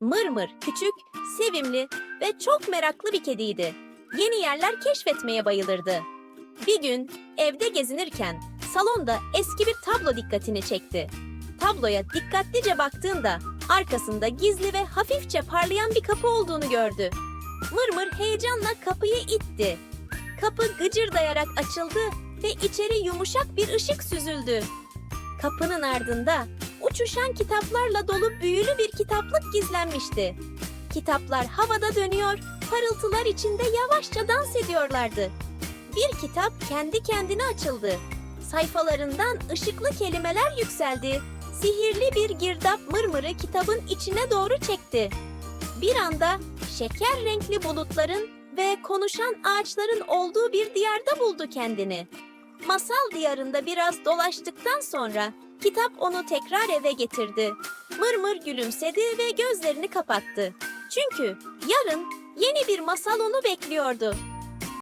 Mırmır küçük, sevimli ve çok meraklı bir kediydi. Yeni yerler keşfetmeye bayılırdı. Bir gün evde gezinirken salonda eski bir tablo dikkatini çekti. Tabloya dikkatlice baktığında arkasında gizli ve hafifçe parlayan bir kapı olduğunu gördü. Mırmır heyecanla kapıyı itti. Kapı gıcırdayarak açıldı ve içeri yumuşak bir ışık süzüldü. Kapının ardında uçuşan kitaplarla dolu büyülü bir kitaplık gizlenmişti. Kitaplar havada dönüyor, parıltılar içinde yavaşça dans ediyorlardı. Bir kitap kendi kendine açıldı. Sayfalarından ışıklı kelimeler yükseldi. Sihirli bir girdap mırmırı kitabın içine doğru çekti. Bir anda şeker renkli bulutların ve konuşan ağaçların olduğu bir diyarda buldu kendini. Masal diyarında biraz dolaştıktan sonra kitap onu tekrar eve getirdi. Mırmır gülümsedi ve gözlerini kapattı. Çünkü yarın yeni bir masal onu bekliyordu.